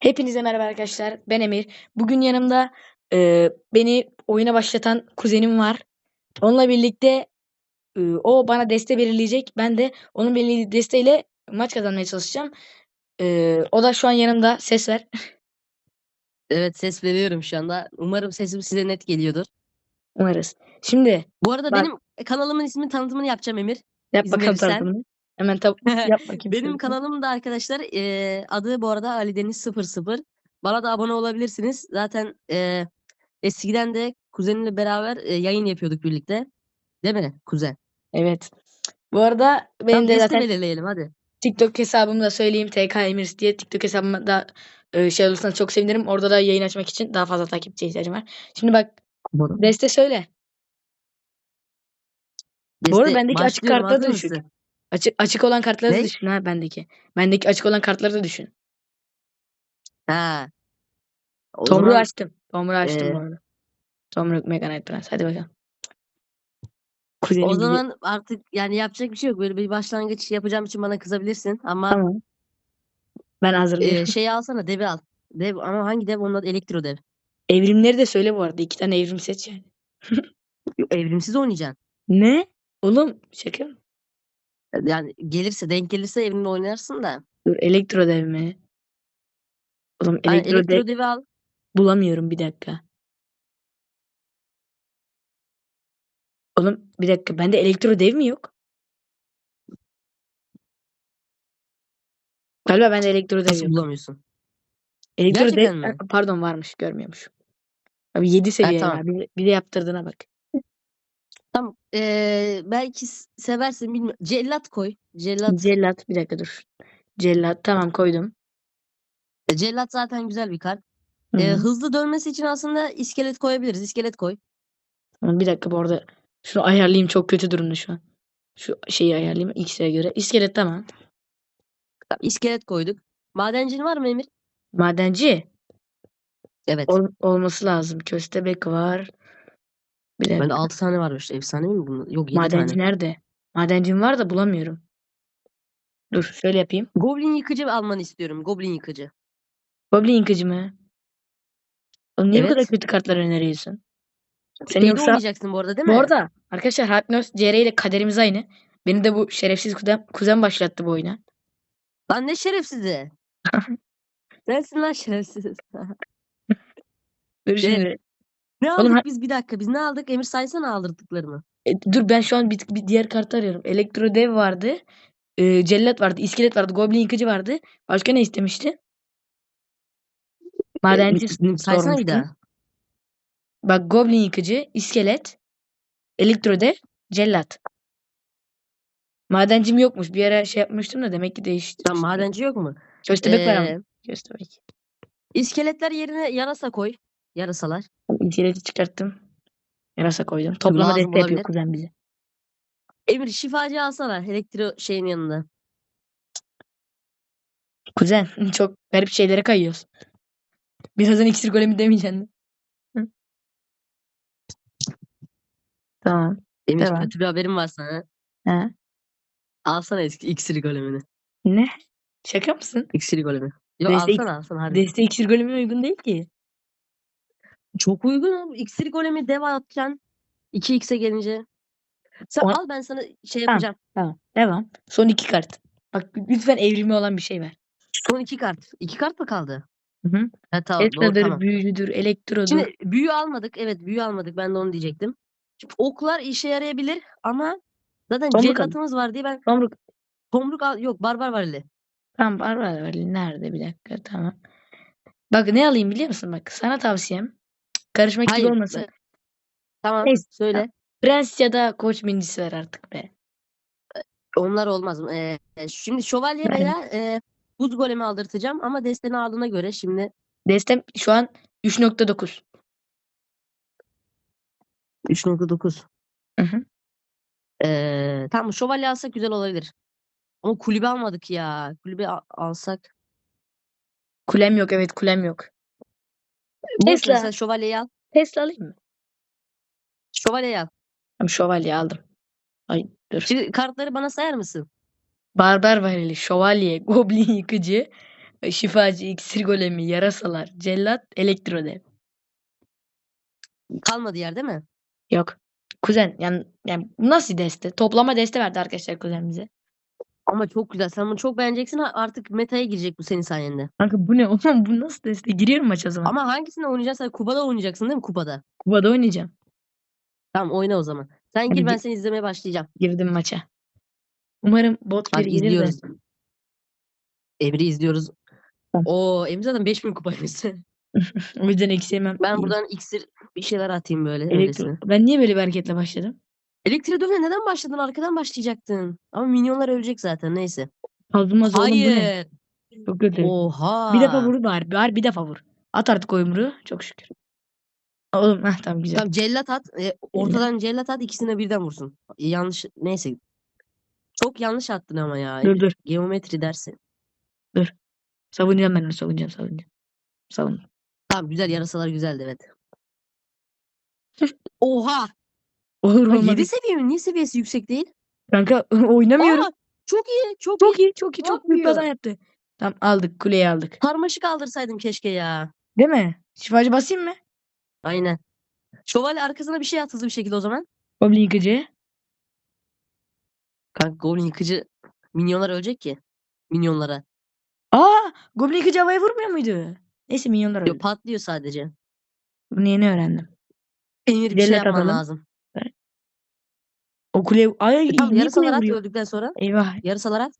Hepinize merhaba arkadaşlar. Ben Emir. Bugün yanımda e, beni oyuna başlatan kuzenim var. Onunla birlikte e, o bana deste belirleyecek. Ben de onun belirlediği desteğiyle maç kazanmaya çalışacağım. E, o da şu an yanımda. Ses ver. Evet ses veriyorum şu anda. Umarım sesim size net geliyordur. Umarız. Şimdi Bu arada Bak- benim kanalımın isminin tanıtımını yapacağım Emir. yap İzin bakalım verirsen. tanıtımını. Hemen tab- yap bakayım. Benim kanalım da arkadaşlar eee, adı bu arada Ali Deniz 00. Bana da abone olabilirsiniz. Zaten eee, eskiden de kuzenimle beraber eee, yayın yapıyorduk birlikte. Değil mi kuzen? Evet. Bu arada benim Tamam de zaten belirleyelim hadi. TikTok hesabımı da söyleyeyim. TK Emirs diye TikTok hesabıma da e, şey olursanız çok sevinirim. Orada da yayın açmak için daha fazla takipçiye ihtiyacım var. Şimdi bak deste söyle. Bu arada bendeki açık başlıyorum, kartları da hazır düşük. Açık açık olan kartları da Ne? düşün ha bendeki. Bendeki açık olan kartları da düşün. Ha. O Tomruğu zaman açtım. Tomruğu açtım e, bu arada. Tomruk Mega Knight Prens. Hadi bakalım. Kuzenim o gibi. zaman artık yani yapacak bir şey yok. Böyle bir başlangıç yapacağım için bana kızabilirsin ama Tamam. Ben hazırlıyorum. Ee, şeyi alsana devi al. Dev ama hangi dev? Onun adı elektro dev. Evrimleri de söyle bu arada. İki tane evrim seç yani. Evrimsiz oynayacaksın. Ne? Oğlum şaka mı? Yani gelirse denk gelirse evrimle oynarsın da. Dur elektro dev mi? Oğlum Yani elektro, elektro dev devi al. bulamıyorum bir dakika. Oğlum bir dakika. Bende elektro dev mi yok? Galiba bende elektro dev Nasıl yok. bulamıyorsun? Elektro Gerçekten dev mi? Pardon varmış görmüyormuş. Abi 7 seviye tamam. ya. Bir, de- bir de yaptırdığına bak. Tamam. Ee, belki seversin bilmiyorum. Cellat koy. Cellat. Cellat bir dakika dur. Cellat tamam koydum. Cellat zaten güzel bir kart. Hı Ee, hı. hızlı dönmesi için aslında iskelet koyabiliriz. İskelet koy. Tamam, bir dakika bu arada şunu ayarlayayım çok kötü durumda şu an. Şu şeyi ayarlayayım X'e göre. İskelet tamam. Tamam, İskelet koyduk. Madencin var mı Emir? Madenci Evet. ol- olması lazım. Köstebek var. Bir Bende dakika. 6 tane varmış. Efsane mi bunlar? Yok 7 Madenci tane. nerede? Madencim var da bulamıyorum. Dur şöyle yapayım. Goblin yıkıcı almanı istiyorum. Goblin yıkıcı. Goblin yıkıcı mı? Oğlum niye bu kadar kötü kartlar öneriyorsun? Sen Şeyde yoksa oynayacaksın bu arada değil Bu mi? arada arkadaşlar Hypnos CR ile kaderimiz aynı. Beni de bu şerefsiz kuzen, kuzen başlattı bu oyuna. Lan ne şerefsizi. Sensin lan şerefsiz. Dur şimdi. Ne Oğlum aldık ha- biz bir dakika. Biz ne aldık? Emir saysana aldırdıklarımı. E, dur ben şu an bir, bir diğer kartı arıyorum. Elektro dev vardı. E, cellat vardı. iskelet vardı. Goblin yıkıcı vardı. Başka ne istemişti? Madenci E, saysana bir daha. Bak goblin yıkıcı, iskelet, elektro dev, cellat. Madencim yokmuş. Bir ara şey yapmıştım da demek ki değişti. Tamam madenci yok mu? Köstebek var ama. Ee, Köstebek. iskeletler yerine yarasa koy. Yarasalar. İskeleti çıkarttım. Yarasa koydum. Toplama lazım deste yapıyor olabilir. kuzen bize. Emir şifacı alsana. Elektro şeyin yanında. Kuzen çok garip şeylere kayıyoruz. Birazdan iksir golemi demeyeceksin. Hı. Tamam. Emir Devam. kötü bir haberim var sana. Ha. Alsana eski iksir golemini. Ne? Şaka mısın? İksir golemi. Yok alsana alsana hadi. Deste iksir golemi uygun değil ki. Çok uygun. İksir golemi dev atacaksın. 2x'e gelince. Sen O- al ben sana şey Tamam. yapacağım. Tamam. Devam. Son iki kart. Bak lütfen evrimi olan bir şey ver. Son iki kart. İki kart mı kaldı? Hı hı. Ha, tamam doğru Tetra'dır, tamam. büyücüdür, elektrodur. Şimdi büyü almadık. Evet büyü almadık. Ben de onu diyecektim. Şimdi oklar işe yarayabilir ama zaten Tomruk cellatımız var diye ben Tomruk. tomruk al yok barbar var öyle. Tamam var var var. Nerede bir dakika tamam. Bak ne alayım biliyor musun? Bak sana tavsiyem. Karışmak gibi Hayır. olmasın. e, Tamam Neyse, söyle. Prens ya da koç minicisi ver artık be. Onlar olmaz mı? Ee, şimdi şövalye Yani- veya e, buz golemi aldırtacağım ama desteni aldığına göre şimdi Destem şu an 3.9. 3.9. Hı hı. Ee, tamam şövalye alsak güzel olabilir. Ama kulübe almadık ya. Kulübe al- alsak. Kulem yok evet kulem yok. Tesla. sen şövalyeyi al. Tesla alayım mı? Şövalyeyi al. Tamam şövalye aldım. Ay dur. Şimdi kartları bana sayar mısın? Barbar varili, şövalye, goblin yıkıcı, şifacı, iksir golemi, yarasalar, cellat, elektrodev. Kalmadı yer değil mi? Yok. Kuzen yani, yani nasıl deste? Toplama deste verdi arkadaşlar kuzen bize. Ama çok güzel. Sen bunu çok beğeneceksin. Artık meta'ya girecek bu senin sayende. Kanka bu ne oğlum bu nasıl deste? Giriyorum maça o zaman. Ama hangisinde oynayacaksın? Sen Kuba'da oynayacaksın değil mi? Kupada. Kubada oynayacağım. Tamam oyna o zaman. Sen Hadi gir ben gir. seni izlemeye başlayacağım. Girdim maça. Umarım bot Hadi geri gelir de. izliyoruz. Emre'yi izliyoruz. Oo Emre zaten 5000 kupaymış. O yüzden eksi yemem. ben buradan iksir bir şeyler atayım böyle. Elektro... öylesine. Ben niye böyle bir hareketle başladım? Elektrik dövme neden başladın? Arkadan başlayacaktın. Ama minyonlar ölecek zaten neyse. Kazılmaz oğlum bu ne? Hayır. Çok kötü. Oha. Bir defa vur bari. Bari bir defa vur. At artık o yumruğu. Çok şükür. Oğlum heh, tamam güzel. Tamam cellat at. E, ortadan cellat at ikisine birden vursun. E, yanlış neyse. Çok yanlış attın ama ya. Dur dur. Geometri dersi. Savunacağım ben onu savunacağım savunacağım. Savun. Tamam güzel yarasalar güzeldi evet. Oha. Olur Ha, olmadı. 7 seviye mi? Niye seviyesi yüksek değil? Kanka oynamıyorum. Aa, çok iyi. Çok, çok iyi. iyi çok iyi çok büyük yapıyor? kazan yaptı. Tamam aldık kuleyi aldık. Karmaşık aldırsaydım keşke ya. Değil mi? Şifacı basayım mı? Aynen. Şövalye arkasına bir şey at hızlı bir şekilde o zaman. Goblin yıkıcı. Kanka Goblin yıkıcı minyonlar ölecek ki. Minyonlara. Aa Goblin yıkıcı havaya vurmuyor muydu? Neyse minyonlar Yok öldü. patlıyor sadece. Bunu yeni öğrendim. Emir bir şey Devlet yapman alalım. lazım. O kule... Ay E, tamam niye yarısalar kuleye vuruyor? öldükten sonra. Eyvah. Yarısalar at.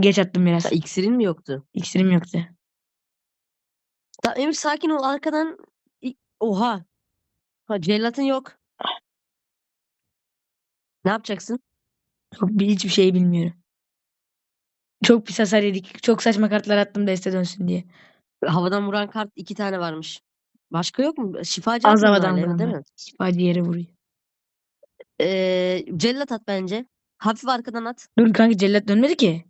Geç attım biraz. Ya, iksirin mi yoktu? İksirim yoktu. Tamam Emir sakin ol arkadan. İ- Oha. Ha cellatın yok. Ne yapacaksın? Çok bir hiçbir şey bilmiyorum. Çok pis hasar yedik. Çok saçma kartlar attım deste dönsün diye. Havadan vuran kart iki tane varmış. Başka yok mu? Şifacı Az havadan vuran değil var. mi? Şifacı yere vuruyor. Ee, cellat at bence. Hafif arkadan at. Dur kanka cellat dönmedi ki.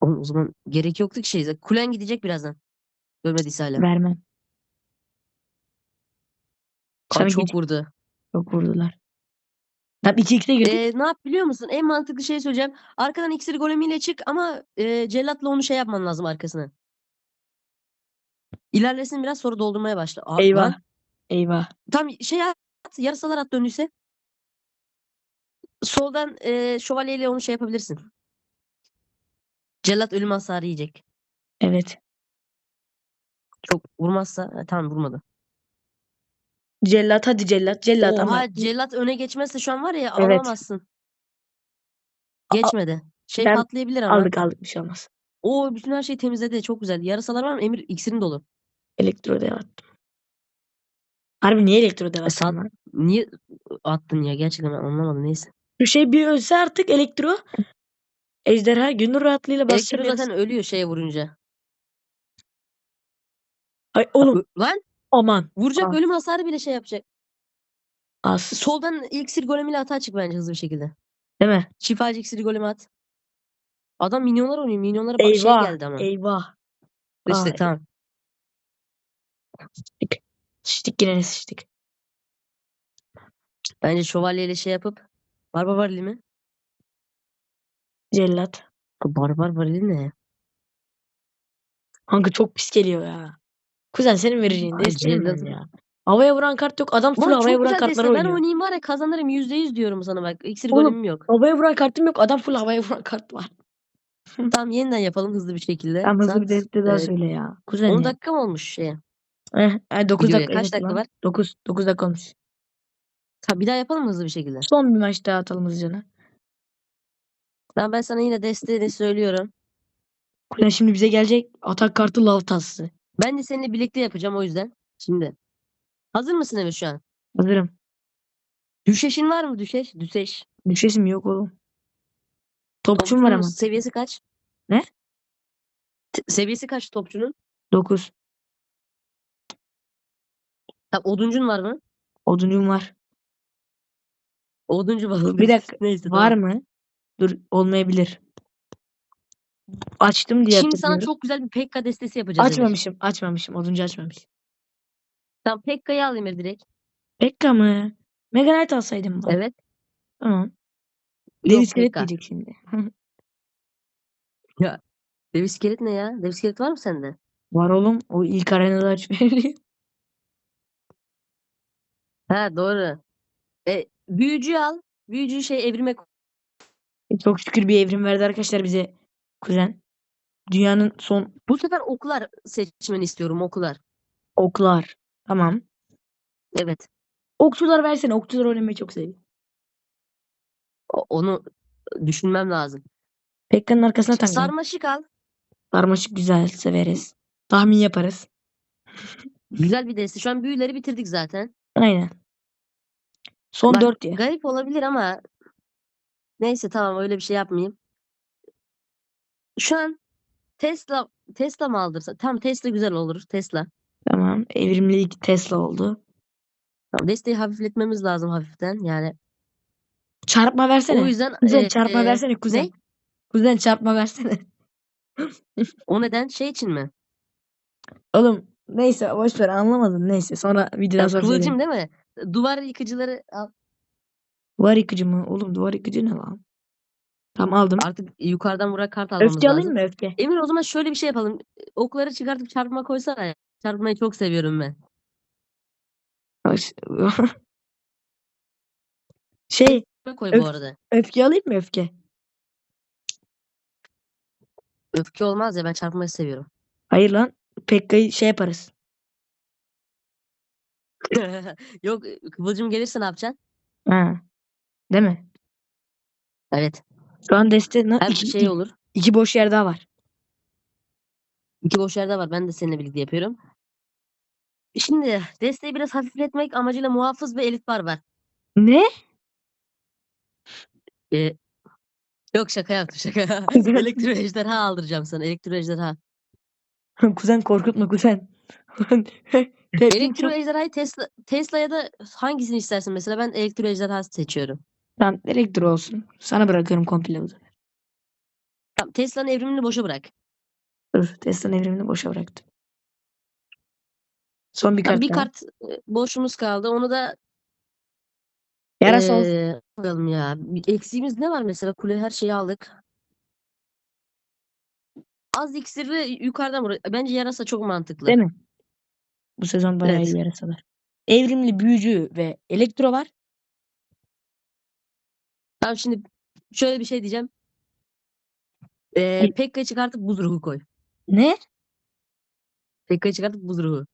Oğlum, O zaman gerek yoktu ki şey. Kulen gidecek birazdan. Dönmediyse hala. Vermem. Aa, Sana çok vurdu. çok vurdular. Tam 2x'e girdik. Ee, ne yap biliyor musun? En mantıklı şey söyleyeceğim. Arkadan iksir golemiyle çık ama e, cellatla onu şey yapman lazım arkasına. İlerlesin biraz sonra doldurmaya başla. Aa, Eyvah. lan, Eyvah. tam şey at. Yarısalar at döndüyse. Soldan e, şövalyeyle onu şey yapabilirsin. Cellat ölüm hasarı yiyecek. Evet. Çok vurmazsa ha, tamam vurmadı. Cellat hadi cellat. Cellat Oha ama cellat öne geçmezse şu an var ya Evet. alamazsın. Geçmedi. Şey ben- patlayabilir ama. aldık aldık bir şey olmaz. Oo bütün her şeyi temizledi. Çok güzel. Yarasalar var mı? Emir iksirin dolu. Elektrodev attım. Harbi niye elektrodev E, sağ- attım lan? Niye attın ya? Gerçekten ben anlamadım. Neyse. Şu şey bir ölse artık elektro. Ejderha gönül rahatlığıyla Elektro basacağım. zaten ölüyor şeye vurunca. Ay oğlum Lan aman. vuracak Aa. ölüm hasarı bile şey yapacak. Az. Soldan iksir golemiyle atağa çık bence hızlı bir şekilde. Değil mi? Şifacı iksir golemi at. Adam minyonlar oynuyor. Minyonlara bak şey Eyvah. geldi ama. Eyvah. İşte Aa, tamam. Sıçtık. Yine sıçtık. Bence şövalyeyle şey yapıp Barbar varili mi? Cellat. Barbar varili ne? Kanka çok pis geliyor ya. Kuzen senin vereceğin ben cellat. ya. Havaya vuran kart yok. Adam full Bana havaya vuran kartları deste. Ben oynuyor. oynayayım var ya kazanırım %100 diyorum sana bak. İksir Oğlum, golemim yok. Havaya vuran kartım yok. Adam full havaya vuran kart var. Tamam yeniden yapalım hızlı bir şekilde. Tamam hızlı Saat, bir deste daha e, söyle ya. Kuzen 10 ya. dakika mı olmuş şeye? Eh, eh, 9 Videoya dakika. kaç dakika var? 9, 9 dakika olmuş. Tamam bir daha yapalım mı hızlı bir şekilde? Son bir maç daha atalım hızlıca. Tamam ben sana yine desteğini söylüyorum. Kuzen şimdi bize gelecek atak kartı lav tassı. Ben de seninle birlikte yapacağım o yüzden. Şimdi. Hazır mısın Emir şu an? Hazırım. Düşeşin var mı düşeş? Düşeş. Düşesim yok oğlum. Topçum var ama. Seviyesi kaç? Ne? T- seviyesi kaç topçunun? 9. Tamam, oduncun var mı? Oduncum var. Oduncu var. Bir dakika, Neyse, Var tamam. mı? Dur olmayabilir. Açtım diye Şimdi sana çok güzel bir Pekka destesi yapacağız Emir. Açmamışım. Açmamışım. Oduncu açmamış. Tamam Pekka'yı al Emir direkt. Pekka mı? Mega Knight alsaydım bari. Evet. Tamam. Dev iskelet diyecek şimdi. Dev iskelet ne ya? Dev iskelet var mı sende? Var oğlum. O ilk arenada aç veriliyor. Ha doğru. E, büyücüyü al. Büyücüyü şey evrime koy. E, Çok şükür bir evrim verdi arkadaşlar bize kuzen. Dünyanın son Bu sefer oklar seçmeni istiyorum oklar. oklar. Tamam. Evet. Okçular versene. Okçular oynamayı çok seviyorum. O- onu düşünmem lazım. Pekka'nın arkasına tank. Sarmaşık al. Sarmaşık güzel severiz. Tahmin yaparız. Güzel bir deste. Şu an büyüleri bitirdik zaten. Aynen. Son Bak, 4 ya. Garip olabilir ama neyse tamam öyle bir şey yapmayayım. Şu an Tesla Tesla mı aldırsa? Tam Tesla güzel olur. Tesla. Tamam. Evrimli ilk Tesla oldu. Tamam, desteği hafifletmemiz lazım hafiften. Yani Çarpma versene. o yüzden Kuzen e, çarpma e, versene kuzen. ne? Kuzen çarpma versene. O neden şey için mi? Oğlum neyse boş ver anlamadın neyse sonra videodan sonra kıvılcım söyleyeyim. değil mi? Duvar yıkıcıları al. Duvar yıkıcı mı? Oğlum duvar yıkıcı ne lan? Tamam aldım. Artık yukarıdan vurak kart almamız Öfke alayım lazım. mı öfke? Emir o zaman şöyle bir şey yapalım. Okları çıkartıp çarpma koysana. ya. Çarpmayı çok seviyorum ben. Şey Koy Öf- bu arada. öfke alayım mı öfke? Öfke olmaz ya ben çarpmayı seviyorum. Hayır lan. Pekka'yı şey yaparız. Yok kıvılcım gelirse ne yapacaksın? Ha. Değil mi? Evet. Şu an deste na- Hem iki, şey olur. iki boş yer daha var. İki boş yerde var. Ben de seninle birlikte yapıyorum. Şimdi desteği biraz hafifletmek amacıyla muhafız ve elit bar var. Ne? Ee, yok şaka yaptım şaka. Elektro ejderha aldıracağım sana. Elektro ejderha. kuzen korkutma kuzen. Elektro ejderhayı Tesla Tesla'ya da hangisini istersin mesela? Ben elektro ejderha seçiyorum. Tamam elektro olsun. Sana bırakıyorum komple bu sefer. Tamam, Tesla'nın evrimini boşa bırak. Dur Tesla'nın evrimini boşa bıraktım. Son bir Tamam, kart bir daha. kart e, boşumuz kaldı. Onu da Yarasa olsun. eee, koyalım ya. Bir Eksiğimiz ne var mesela? Kule her şeyi aldık. Az iksirli yukarıdan vur. Bence yarasa çok mantıklı. Değil mi? Bu sezon bayağı Evet. iyi yarasalar. Evrimli büyücü ve elektro var. Tamam şimdi şöyle bir şey diyeceğim. Eee Ay. Pekka'yı çıkartıp buz ruhu koy. Ne? Pekka'yı çıkartıp buz ruhu.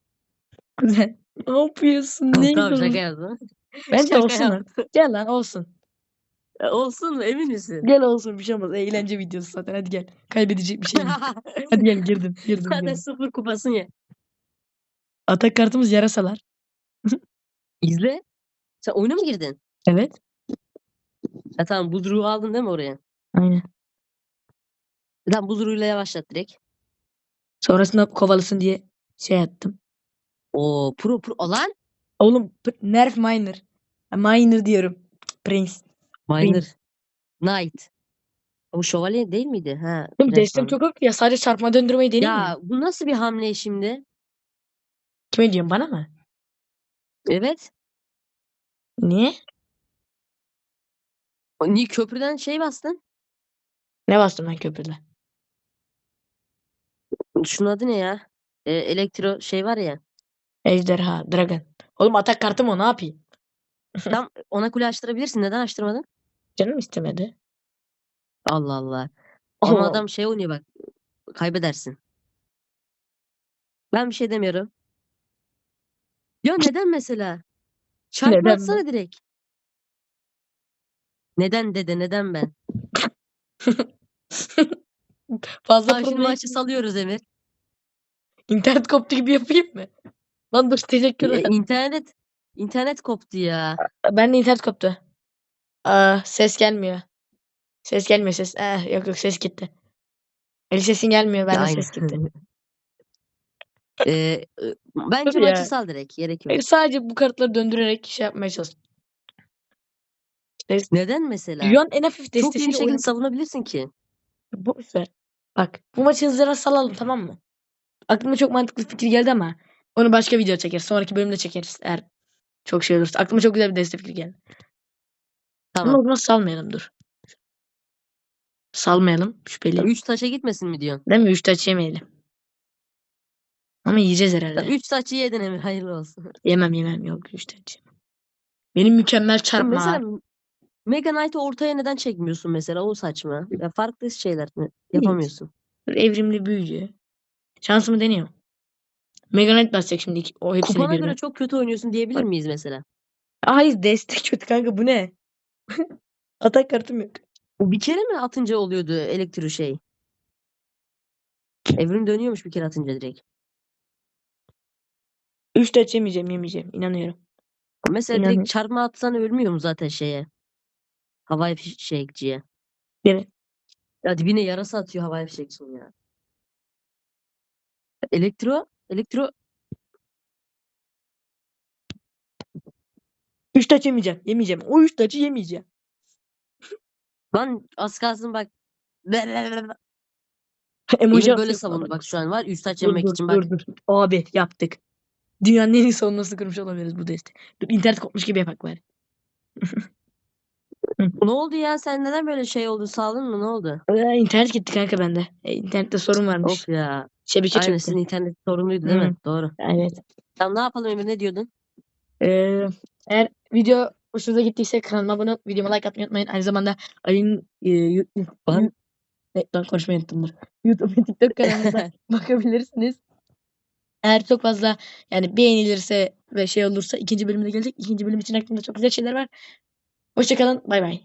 Kuzen. Ne yapıyorsun? Ne tamam şaka yaptım. Bence Şaka olsun yaptım. Gel lan olsun. E, Olsun mu? Emin misin? Gel olsun bir şey olmaz. Eğlence videosu zaten. Hadi gel. Kaybedecek bir şey yok. Hadi gel girdim. Girdim. Zaten girdim. sıfır kupasın ya. Atak kartımız yarasalar. İzle. Sen oyuna mı girdin? Evet. Ha tamam buz ruhu aldın değil mi oraya? Aynen. Tamam buz ruhuyla yavaşlat direkt. Sonrasında kovalısın diye şey attım. Oo pro pro. Alan. Oğlum p- nerf miner. Miner diyorum. Prince. Miner. Knight. O şövalye değil miydi? Ha. Oğlum destem çok hafif ya. Sadece çarpma döndürmeyi deneyeyim mi? Ya bu nasıl bir hamle şimdi? Kime diyorsun bana mı? Evet. Niye? O Niye köprüden şey bastın? Ne bastım ben köprüde? Şunun adı ne ya? Ee, elektro şey var ya. Ejderha. Dragon. Oğlum atak kartım o ne yapayım? Tam ona kule açtırabilirsin. Neden açtırmadın? Canım istemedi. Allah Allah. Ama Allah. adam şey oynuyor bak. Kaybedersin. Ben bir şey demiyorum. Ya neden mesela? Çarpma Neden mi? atsana direkt. Neden dede neden ben? Fazla şimdi problem- maçı salıyoruz Emir. İnternet koptu gibi yapayım mı? Lan dur teşekkürler. Ee, internet internet koptu ya. Ben de internet koptu. Aa, ses gelmiyor. Ses gelmiyor ses. Eh, yok yok ses gitti. El sesin gelmiyor. Ben de Aynen. ses gitti. Ee, bence maçı ya. sal direkt. Gerek yok. Sadece bu kartları döndürerek şey yapmaya. İşte Neden mesela? dünyanın en hafif Çok iyi bir destesiyle şekilde oyun... savunabilirsin ki. Boş ver. Bak bu maçı hızlıca salalım tamam mı? Aklıma çok mantıklı fikir geldi ama onu başka video çekeriz. Sonraki bölümde çekeriz eğer çok şey olursa. Aklıma çok güzel bir deste fikri geldi. Ama Tamam. o zaman salmayalım dur. Salmayalım. Şüpheli. 3 taşa gitmesin mi diyorsun? Değil mi? Üç taç yemeyelim. Ama yiyeceğiz herhalde. 3 taçı yedin Emir hayırlı olsun. Yemem yemem yok üç taç yemem. Benim mükemmel çarpma. mesela Mega Knight'ı ortaya neden çekmiyorsun mesela o saçma. Ya farklı şeyler mi yapamıyorsun? Evrimli büyücü. Şansımı deniyorum. Mega Knight basacak şimdi iki- o hepsini Kupana birden. göre çok kötü oynuyorsun diyebilir miyiz mesela? Hayır destek kötü kanka bu ne? Atak kartım yok. O bir kere mi atınca oluyordu elektro şey? Evrim dönüyormuş bir kere atınca direkt. Üç taç yemeyeceğim yemeyeceğim. İnanıyorum. Mesela İnanın- direkt çarpma atsan ölmüyor mu zaten şeye? Havai fişekçiye. Evet. Ya dibine yarasa atıyor havai fişekçinin ya. Elektro, elektro Üç taç yemeyeceğim. Yemeyeceğim. O üç taçı yemeyeceğim. lan az kalsın bak. Emoji Emir böyle atıyor savundu bak şu an var. Üç taç yemek için bak. dur, dur. Abi yaptık. Dünyanın en iyi savunmasını kurmuş olabiliriz bu destek. Dur internet kopmuş gibi yapak bari. Ne oldu ya? Sen neden böyle şey oldu? Sağlığın mı? Ne oldu? Ee, internet gitti kanka bende. E, internette sorun varmış. Of ya. Şebeke Aynen çöktü. sizin internet sorunluydu değil Hı. mi? Doğru. Evet. Tamam ne yapalım Emir ne diyordun? Ee, eğer video hoşunuza gittiyse kanalıma abone olup videoma like atmayı unutmayın. Aynı zamanda Ali'nin e, yu- Ben- ne, lan konuşmayı unuttum dur. YouTube ve TikTok kanalına da bakabilirsiniz. Eğer çok fazla yani beğenilirse ve şey olursa ikinci bölümde gelecek. İkinci bölüm için aklımda çok güzel şeyler var. Hoşçakalın. Bay bay.